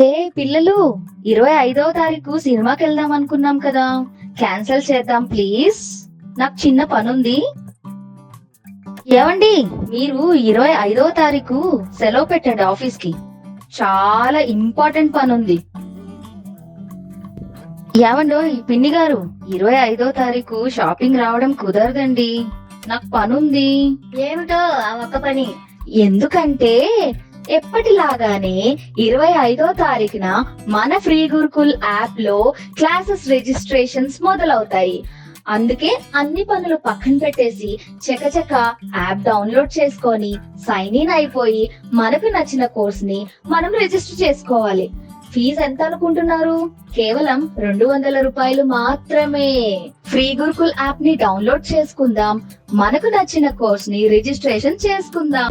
హే పిల్లలు ఇరవై ఐదవ తారీఖు సినిమాకి వెళ్దాం అనుకున్నాం కదా. క్యాన్సిల్ చేద్దాం ప్లీజ్. నాకు చిన్న పనుంది. ఏమండి మీరు ఇరవై ఐదవ తారీఖు సెలవు పెట్టండి ఆఫీస్కి చాలా ఇంపార్టెంట్ పని ఉంది ఏమండో పిన్ని గారు ఇరవై ఐదో తారీఖు షాపింగ్ రావడం కుదరదండి. నాకు పనుంది. ఏమిటో ఆ ఒక్క పని. ఎందుకంటే ఎప్పటిలాగానే ఇరవై ఐదో తారీఖున మన ఫ్రీ గురుకుల్ యాప్లో క్లాసెస్ రిజిస్ట్రేషన్స్ మొదలవుతాయి. అందుకే అన్ని పనులు పక్కన పెట్టేసి చకచక యాప్ డౌన్లోడ్ చేసుకొని సైన్ ఇన్ అయిపోయి మనకు నచ్చిన కోర్స్ని మనం రిజిస్టర్ చేసుకోవాలి. ఫీజు ఎంత అనుకుంటున్నారు? కేవలం రెండు వందల రూపాయలు మాత్రమే. ఫ్రీ గురుకుల్ యాప్ని డౌన్లోడ్ చేసుకుందాం. మనకు నచ్చిన కోర్స్ని రిజిస్ట్రేషన్ చేసుకుందాం.